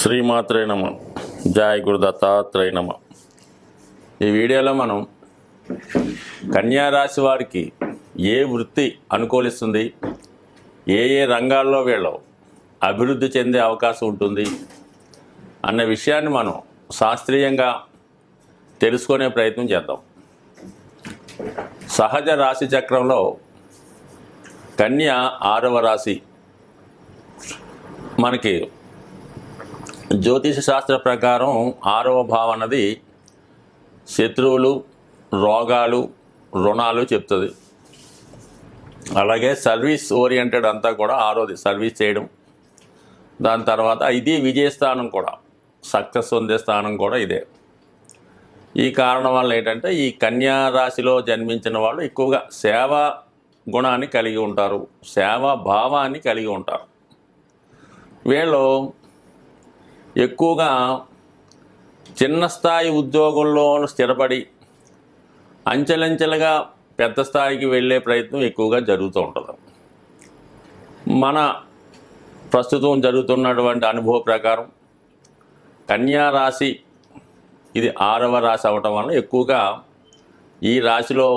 శ్రీమాత్రే నమ. జాయ్ గురు దత్తాత్రేయ నమ. ఈ వీడియోలో మనం కన్యా రాశి వారికి ఏ వృత్తి అనుకూలిస్తుంది? ఏ ఏ రంగాల్లో వీళ్ళు? అభివృద్ధి చెందే అవకాశం ఉంటుంది? అన్న విషయాన్ని మనం శాస్త్రీయంగా తెలుసుకునే ప్రయత్నం చేద్దాం. సహజ రాశి చక్రంలో కన్య ఆరవ రాశి. మనకి జ్యోతిష శాస్త్ర ప్రకారం ఆరవ భావం అన్నది శత్రువులు రోగాలు రుణాలు చెప్తుంది. అలాగే సర్వీస్ ఓరియంటెడ్ అంతా కూడా ఆరోది సర్వీస్ చేయడం. దాని తర్వాత ఇది విజయస్థానం కూడా సక్సెస్ పొందే స్థానం కూడా ఇదే. ఈ కారణం వల్ల ఏంటంటే ఈ కన్యా రాశిలో జన్మించిన వాళ్ళు ఎక్కువగా సేవా గుణాన్ని కలిగి ఉంటారు సేవా భావాన్ని కలిగి ఉంటారు. వీళ్ళు ఎక్కువగా చిన్న స్థాయి ఉద్యోగంలో స్థిరపడి అంచెలంచెలుగా పెద్ద స్థాయికి వెళ్ళే ప్రయత్నం ఎక్కువగా జరుగుతూ ఉంటుంది. మన ప్రస్తుతం జరుగుతున్నటువంటి అనుభవ ప్రకారం కన్యా రాశి ఇది ఆరవ రాశి అవటం వల్ల ఎక్కువగా ఈ రాశిలో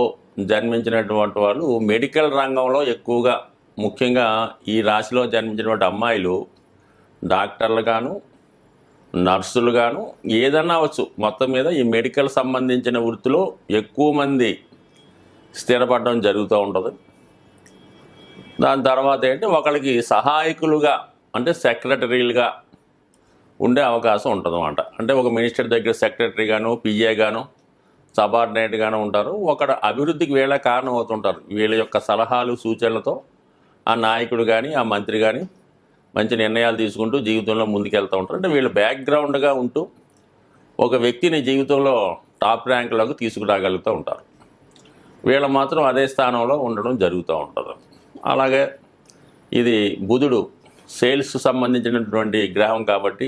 జన్మించినటువంటి వాళ్ళు మెడికల్ రంగంలో ఎక్కువగా ముఖ్యంగా ఈ రాశిలో జన్మించినటువంటి అమ్మాయిలు డాక్టర్లు నర్సులుగాను నర్సులు గాను ఏదన్నా అవచ్చు. మొత్తం మీద ఈ మెడికల్ సంబంధించిన వృత్తిలో ఎక్కువ మంది స్థిరపడడం జరుగుతూ ఉంటుంది. దాని తర్వాత ఏంటి? ఒకరికి సహాయకులుగా అంటే సెక్రటరీలుగా ఉండే అవకాశం ఉంటుందన్నమాట. అంటే ఒక మినిస్టర్ దగ్గర సెక్రటరీ గాను పిఏ గాను సబార్డినేట్ గాను ఉంటారు. ఒకడ అభివృద్ధికి వీళ్ళ కారణం అవుతుంటారు వీళ్ళ యొక్క సలహాలు సూచనలతో ఆ నాయకుడు కానీ ఆ మంత్రి కానీ మంచి నిర్ణయాలు తీసుకుంటూ జీవితంలో ముందుకెళ్తూ ఉంటారు. అంటే వీళ్ళు బ్యాక్గ్రౌండ్గా ఉంటూ ఒక వ్యక్తిని జీవితంలో టాప్ ర్యాంకులోకి తీసుకురాగలుగుతూ ఉంటారు. వీళ్ళు మాత్రం అదే స్థానంలో ఉండడం జరుగుతూ ఉంటుంది. అలాగే ఇది బుధుడు సేల్స్ సంబంధించినటువంటి గ్రహం కాబట్టి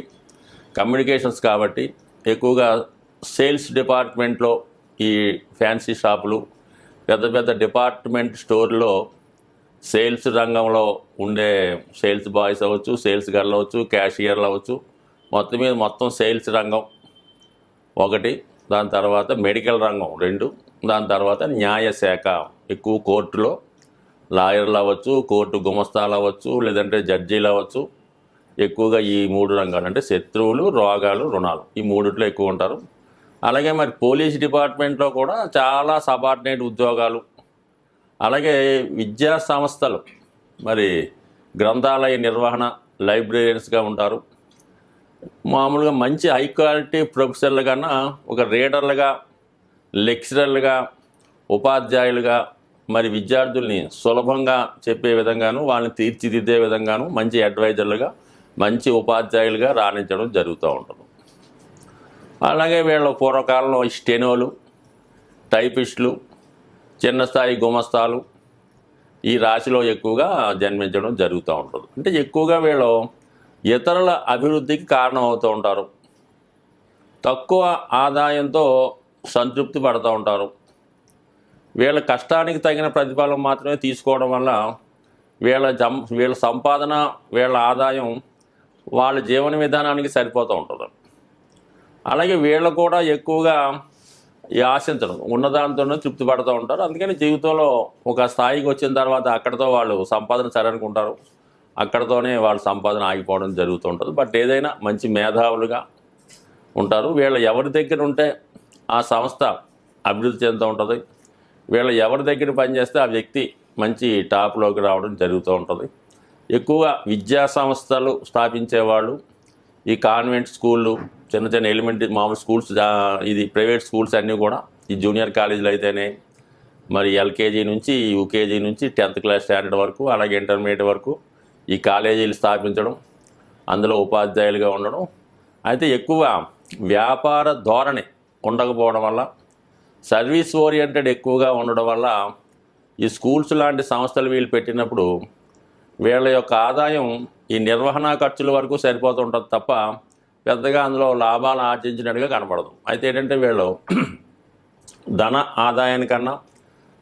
కమ్యూనికేషన్స్ కాబట్టి ఎక్కువగా సేల్స్ డిపార్ట్మెంట్లో ఈ ఫ్యాన్సీ షాపులు పెద్ద పెద్ద డిపార్ట్మెంట్ స్టోర్లో సేల్స్ రంగంలో ఉండే సేల్స్ బాయ్స్ అవ్వచ్చు సేల్స్ గర్ల్ అవ్వచ్చు క్యాషియర్లు అవ్వచ్చు. మొత్తం మీద మొత్తం సేల్స్ రంగం ఒకటి దాని తర్వాత మెడికల్ రంగం రెండు దాని తర్వాత న్యాయశాఖ ఎక్కువ కోర్టులో లాయర్లు అవ్వచ్చు కోర్టు గుమస్తాలు అవ్వచ్చు లేదంటే జడ్జీలు అవ్వచ్చు. ఎక్కువగా ఈ మూడు రంగాలు అంటే శత్రువులు రోగాలు రుణాలు. ఈ మూడిట్లో ఎక్కువ ఉంటారు. అలాగే మరి పోలీస్ డిపార్ట్మెంట్లో కూడా చాలా సబార్డినేట్ ఉద్యోగాలు అలాగే విద్యా సంస్థలు మరి గ్రంథాలయ నిర్వహణ లైబ్రరీస్గా ఉంటారు. మామూలుగా మంచి హై క్వాలిటీ ప్రొఫెసర్లు కన్నా ఒక రీడర్లుగా లెక్చరర్లుగా ఉపాధ్యాయులుగా మరి విద్యార్థుల్ని సులభంగా చెప్పే విధంగాను వాళ్ళని తీర్చిదిద్దే విధంగాను మంచి అడ్వైజర్లుగా మంచి ఉపాధ్యాయులుగా రాణించడం జరుగుతూ ఉంటుంది. అలాగే వీళ్ళ పూర్వకాలంలో స్టెనోలు టైపిస్టులు చిన్న స్థాయి గుమస్తాలు ఈ రాశిలో ఎక్కువగా జన్మించడం జరుగుతూ ఉంటుంది. అంటే ఎక్కువగా వీళ్ళు ఇతరుల అభివృద్ధికి కారణం అవుతూ ఉంటారు. తక్కువ ఆదాయంతో సంతృప్తి పడుతూ ఉంటారు. వీళ్ళ కష్టానికి తగిన ప్రతిఫలం మాత్రమే తీసుకోవడం వల్ల వీళ్ళ జం వీళ్ళ సంపాదన వీళ్ళ ఆదాయం వాళ్ళ జీవన విధానానికి సరిపోతూ ఉంటుంది. అలాగే వీళ్ళు కూడా ఎక్కువగా ఆశించడం. ఉన్నదానితోనే తృప్తి పడుతూ ఉంటారు. అందుకని జీవితంలో ఒక స్థాయికి వచ్చిన తర్వాత అక్కడితో వాళ్ళు సంపాదన సరనుకుంటారు. అక్కడితోనే వాళ్ళ సంపాదన ఆగిపోవడం జరుగుతూ ఉంటుంది. బట్ ఏదైనా మంచి మేధావులుగా ఉంటారు. వీళ్ళ ఎవరి దగ్గర ఉంటే ఆ సంస్థ అభివృద్ధి చెందుతూ ఉంటుంది. వీళ్ళ ఎవరి దగ్గర పనిచేస్తే ఆ వ్యక్తి మంచి టాప్లోకి రావడం జరుగుతూ ఉంటుంది. ఎక్కువగా విద్యా సంస్థలు స్థాపించేవాళ్ళు ఈ కాన్వెంట్ స్కూళ్ళు చిన్న చిన్న ఎలిమెంటరీ మామూలు స్కూల్స్ ఇది ప్రైవేట్ స్కూల్స్ అన్నీ కూడా ఈ జూనియర్ కాలేజీలు అయితేనే మరి ఎల్కేజీ నుంచి యూకేజీ నుంచి టెన్త్ క్లాస్ స్టాండర్డ్ వరకు అలాగే ఇంటర్మీడియట్ వరకు ఈ కాలేజీలు స్థాపించడం అందులో ఉపాధ్యాయులుగా ఉండడం. అయితే ఎక్కువ వ్యాపార ధోరణి ఉండకపోవడం వల్ల సర్వీస్ ఓరియంటెడ్ ఎక్కువగా ఉండడం వల్ల ఈ స్కూల్స్ లాంటి సంస్థలు వీళ్ళు పెట్టినప్పుడు వీళ్ళ యొక్క ఆదాయం ఈ నిర్వహణ ఖర్చుల వరకు సరిపోతుంటుంది తప్ప పెద్దగా అందులో లాభాలు ఆర్జించినట్టుగా కనపడదు. అయితే ఏంటంటే వీళ్ళు ధన ఆదాయానికన్నా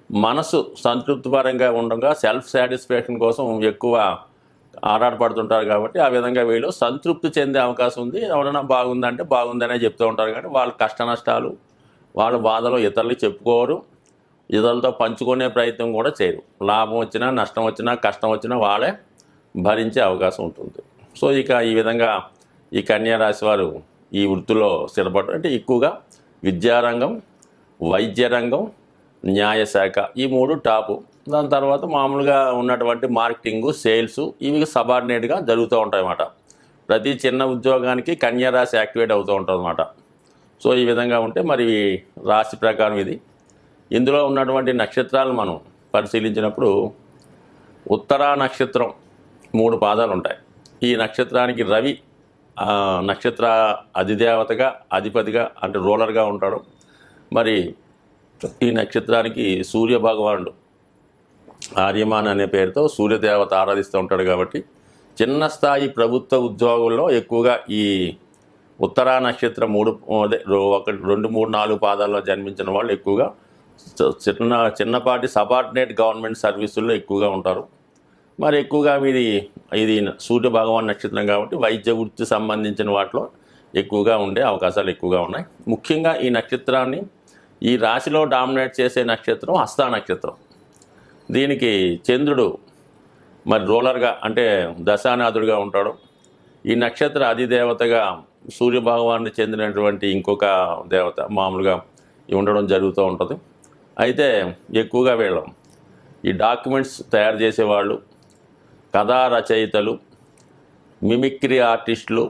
మనసు సంతృప్తిపరంగా ఉండగా సెల్ఫ్ సాటిస్ఫాక్షన్ కోసం ఎక్కువ ఆరాటపడుతుంటారు కాబట్టి ఆ విధంగా వీళ్ళు సంతృప్తి చెందే అవకాశం ఉంది. ఎవరైనా బాగుందంటే బాగుందనే చెప్తూ ఉంటారు కానీ వాళ్ళ కష్ట నష్టాలు వాళ్ళ బాధలు ఇతరులు చెప్పుకోరు. ఇతరులతో పంచుకునే ప్రయత్నం కూడా చేయరు. లాభం వచ్చినా నష్టం వచ్చినా కష్టం వచ్చినా వాళ్ళే భరించే అవకాశం ఉంటుంది. సో ఇక ఈ విధంగా ఈ కన్యారాశి వారు ఈ వృత్తిలో స్థిరపడటం అంటే ఎక్కువగా విద్యారంగం వైద్య రంగం న్యాయశాఖ ఈ మూడు టాపు. దాని తర్వాత మామూలుగా ఉన్నటువంటి మార్కెటింగ్ సేల్స్ ఇవి సబార్డినేట్గా జరుగుతూ ఉంటాయన్నమాట. ప్రతి చిన్న ఉద్యోగానికి కన్యారాశి యాక్టివేట్ అవుతూ ఉంటుంది అన్నమాట సో ఈ విధంగా ఉంటే మరి రాశి ప్రకారం ఇది. ఇందులో ఉన్నటువంటి నక్షత్రాలు మనం పరిశీలించినప్పుడు ఉత్తరా నక్షత్రం మూడు పాదాలు ఉంటాయి ఈ నక్షత్రానికి రవి నక్షత్ర అధిదేవతగా అధిపతిగా అంటే రూలర్గా ఉంటాడు. మరి ఈ నక్షత్రానికి సూర్య భగవానుడు ఆర్యమాన్ అనే పేరుతో సూర్యదేవత ఆరాధిస్తూ ఉంటాడు కాబట్టి చిన్న స్థాయి ప్రభుత్వ ఉద్యోగుల్లో ఎక్కువగా ఈ ఉత్తరా నక్షత్రం మూడు అదే ఒకటి రెండు మూడు నాలుగు పాదాల్లో జన్మించిన వాళ్ళు ఎక్కువగా చిన్న చిన్నపాటి సబార్డినేట్ గవర్నమెంట్ సర్వీసుల్లో ఎక్కువగా ఉంటారు. మరి ఎక్కువగా ఇది ఇది సూర్య భగవాన్ నక్షత్రం కాబట్టి వైద్య వృత్తి సంబంధించిన వాటిలో ఎక్కువగా ఉండే అవకాశాలు ఎక్కువగా ఉన్నాయి. ముఖ్యంగా ఈ నక్షత్రాన్ని ఈ రాశిలో డామినేట్ చేసే నక్షత్రం హస్తా నక్షత్రం. దీనికి చంద్రుడు మరి రూలర్గా అంటే దశానాథుడిగా ఉంటాడు. ఈ నక్షత్ర అధిదేవతగా సూర్య భగవాన్ని చెందినటువంటి ఇంకొక దేవత మామూలుగా ఉండడం జరుగుతూ ఉంటుంది. అయితే ఎక్కువగా వీళ్ళం ఈ డాక్యుమెంట్స్ తయారు చేసేవాళ్ళు. కథా రచయితలు మిమిక్రీ ఆర్టిస్టులు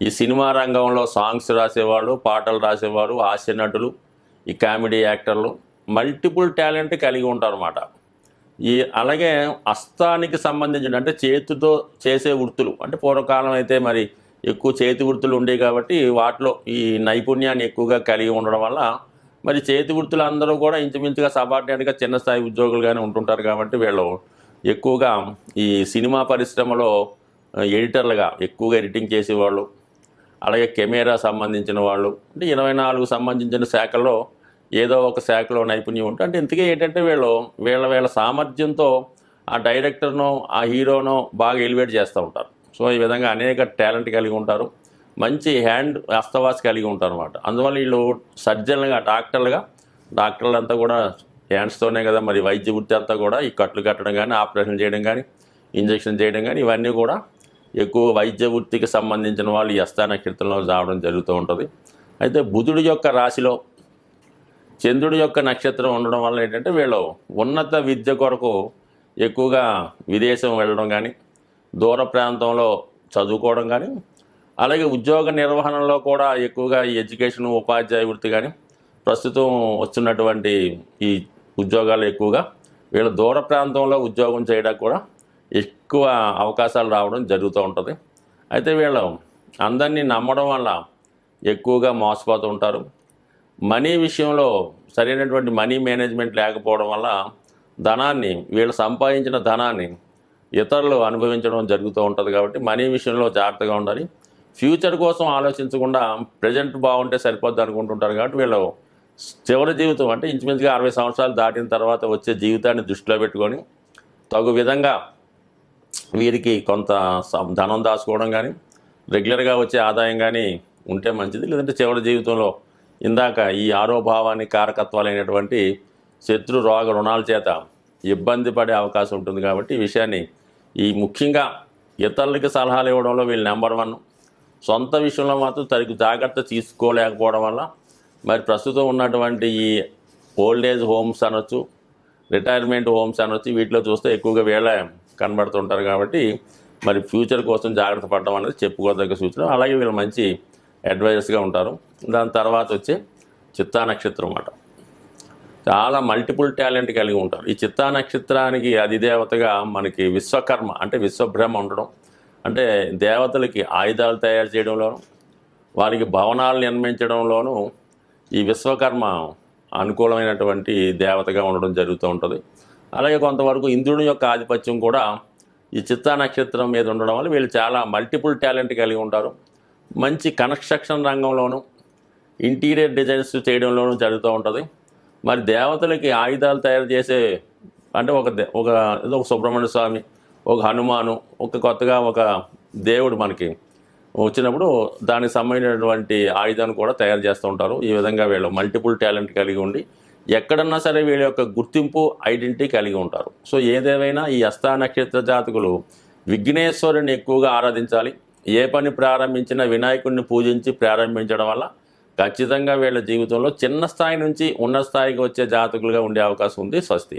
ఈ సినిమా రంగంలో సాంగ్స్ రాసేవాళ్ళు పాటలు రాసేవారు హాస్య నటులు ఈ కామెడీ యాక్టర్లు మల్టిపుల్ టాలెంట్ కలిగి ఉంటారు అన్నమాట ఈ అలాగే హస్తానికి సంబంధించిన అంటే చేతితో చేసే వృత్తులు అంటే పూర్వకాలం అయితే మరి ఎక్కువ చేతి వృత్తులు ఉండేవి కాబట్టి వాటిలో ఈ నైపుణ్యాన్ని ఎక్కువగా కలిగి ఉండడం వల్ల మరి చేతి వృత్తులు అందరూ కూడా ఇంచుమించుగా సబార్డినేట్గా చిన్న స్థాయి ఉద్యోగులుగానే ఉంటుంటారు కాబట్టి వీళ్ళు ఎక్కువగా ఈ సినిమా పరిశ్రమలో ఎడిటర్లుగా ఎక్కువగా ఎడిటింగ్ చేసేవాళ్ళు అలాగే కెమెరా సంబంధించిన వాళ్ళు అంటే ఇరవై నాలుగు సంబంధించిన శాఖలో ఏదో ఒక శాఖలో నైపుణ్యం ఉంటుంది అంటే ఇంతకీ ఏంటంటే వీళ్ళు వీళ్ళ వీళ్ళ సామర్థ్యంతో ఆ డైరెక్టర్నో ఆ హీరోనో బాగా ఎలివేట్ చేస్తూ ఉంటారు. సో ఈ విధంగా అనేక టాలెంట్ కలిగి ఉంటారు. మంచి హ్యాండ్ అస్తవాస్ కలిగి ఉంటారు అనమాట అందువల్ల వీళ్ళు సర్జన్లుగా డాక్టర్లుగా డాక్టర్లు అంతా కూడా హ్యాండ్స్తోనే కదా మరి వైద్య వృత్తి అంతా కూడా ఈ కట్లు కట్టడం కానీ ఆపరేషన్ చేయడం కానీ ఇంజెక్షన్ చేయడం కానీ ఇవన్నీ కూడా ఎక్కువ వైద్య వృత్తికి సంబంధించిన వాళ్ళు ఈ హస్త నక్షత్రంలో రావడం జరుగుతూ ఉంటుంది. అయితే బుధుడి యొక్క రాశిలో చంద్రుడి యొక్క నక్షత్రం ఉండడం వల్ల ఏంటంటే వీళ్ళు ఉన్నత విద్య కొరకు ఎక్కువగా విదేశం వెళ్ళడం కానీ దూర ప్రాంతంలో చదువుకోవడం కానీ అలాగే ఉద్యోగ నిర్వహణలో కూడా ఎక్కువగా ఈ ఎడ్యుకేషన్ ఉపాధ్యాయ వృత్తి కానీ ప్రస్తుతం వస్తున్నటువంటి ఈ ఉద్యోగాలు ఎక్కువగా వీళ్ళు దూర ప్రాంతంలో ఉద్యోగం చేయడానికి కూడా ఎక్కువ అవకాశాలు రావడం జరుగుతూ ఉంటుంది. అయితే వీళ్ళు అందరినీ నమ్మడం వల్ల ఎక్కువగా మోసపోతూ ఉంటారు. మనీ విషయంలో సరైనటువంటి మనీ మేనేజ్మెంట్ లేకపోవడం వల్ల ధనాన్ని వీళ్ళు సంపాదించిన ధనాన్ని ఇతరులు అనుభవించడం జరుగుతూ ఉంటుంది కాబట్టి మనీ విషయంలో జాగ్రత్తగా ఉండాలి. ఫ్యూచర్ కోసం ఆలోచించకుండా ప్రజెంట్ బాగుంటే సరిపోద్ది అనుకుంటుంటారు కాబట్టి వీళ్ళు చివరి జీవితం అంటే ఇంచుమించుగా అరవై సంవత్సరాలు దాటిన తర్వాత వచ్చే జీవితాన్ని దృష్టిలో పెట్టుకొని తగు విధంగా వీరికి కొంత ధనం దాచుకోవడం కానీ రెగ్యులర్గా వచ్చే ఆదాయం కానీ ఉంటే మంచిది. లేదంటే చివరి జీవితంలో ఇందాక ఈ ఆరోభావాన్ని కారకత్వాలైనటువంటి శత్రు రోగ రుణాల చేత ఇబ్బంది పడే అవకాశం ఉంటుంది కాబట్టి ఈ విషయాన్ని ఈ ముఖ్యంగా ఇతరులకి సలహాలు ఇవ్వడంలో వీళ్ళు నెంబర్ వన్. సొంత విషయంలో మాత్రం తగు జాగ్రత్త తీసుకోలేకపోవడం వల్ల మరి ప్రస్తుతం ఉన్నటువంటి ఈ ఓల్డ్ ఏజ్ హోమ్స్ అనొచ్చు రిటైర్మెంట్ హోమ్స్ అనొచ్చు వీటిలో చూస్తే ఎక్కువగా వేళ కనబడుతుంటారు కాబట్టి మరి ఫ్యూచర్ కోసం జాగ్రత్త పడడం అనేది చెప్పుకోదగ్గ సూచన. అలాగే వీళ్ళు మంచి అడ్వైజర్స్గా ఉంటారు. దాని తర్వాత వచ్చే చిత్తా నక్షత్రం అన్నమాట. చాలా మల్టిపుల్ టాలెంట్ కలిగి ఉంటారు. ఈ చిత్తా నక్షత్రానికి అధిదేవతగా మనకి విశ్వకర్మ అంటే విశ్వబ్రహ్మ ఉండడం అంటే దేవతలకి ఆయుధాలు తయారు చేయడంలోనూ వారికి భవనాలు నిర్మించడంలోనూ ఈ విశ్వకర్మ అనుకూలమైనటువంటి దేవతగా ఉండడం జరుగుతూ ఉంటుంది. అలాగే కొంతవరకు ఇంద్రుని యొక్క ఆధిపత్యం కూడా ఈ చిత్తా నక్షత్రం మీద ఉండడం వల్ల వీళ్ళు చాలా మల్టిపుల్ టాలెంట్ కలిగి ఉంటారు. మంచి కన్స్ట్రక్షన్ రంగంలోనూ ఇంటీరియర్ డిజైన్స్ చేయడంలోనూ జరుగుతూ ఉంటుంది. మరి దేవతలకి ఆయుధాలు తయారు చేసే అంటే ఒక ఒక ఏదో ఒక సుబ్రహ్మణ్య స్వామి ఒక హనుమాను ఒక కొత్తగా ఒక దేవుడు మనకి వచ్చినప్పుడు దానికి సంబంధించినటువంటి ఆయుధాన్ని కూడా తయారు చేస్తూ ఉంటారు. ఈ విధంగా వీళ్ళు మల్టిపుల్ టాలెంట్ కలిగి ఉండి ఎక్కడన్నా సరే వీళ్ళ యొక్క గుర్తింపు ఐడెంటిటీ కలిగి ఉంటారు. సో ఏదేమైనా ఈ హస్తా నక్షత్ర జాతకులు విఘ్నేశ్వరుని ఎక్కువగా ఆరాధించాలి. ఏ పని ప్రారంభించినా వినాయకుడిని పూజించి ప్రారంభించడం వల్ల ఖచ్చితంగా వీళ్ళ జీవితంలో చిన్న స్థాయి నుంచి ఉన్న స్థాయికి వచ్చే జాతకులుగా ఉండే అవకాశం ఉంది స్వస్తి.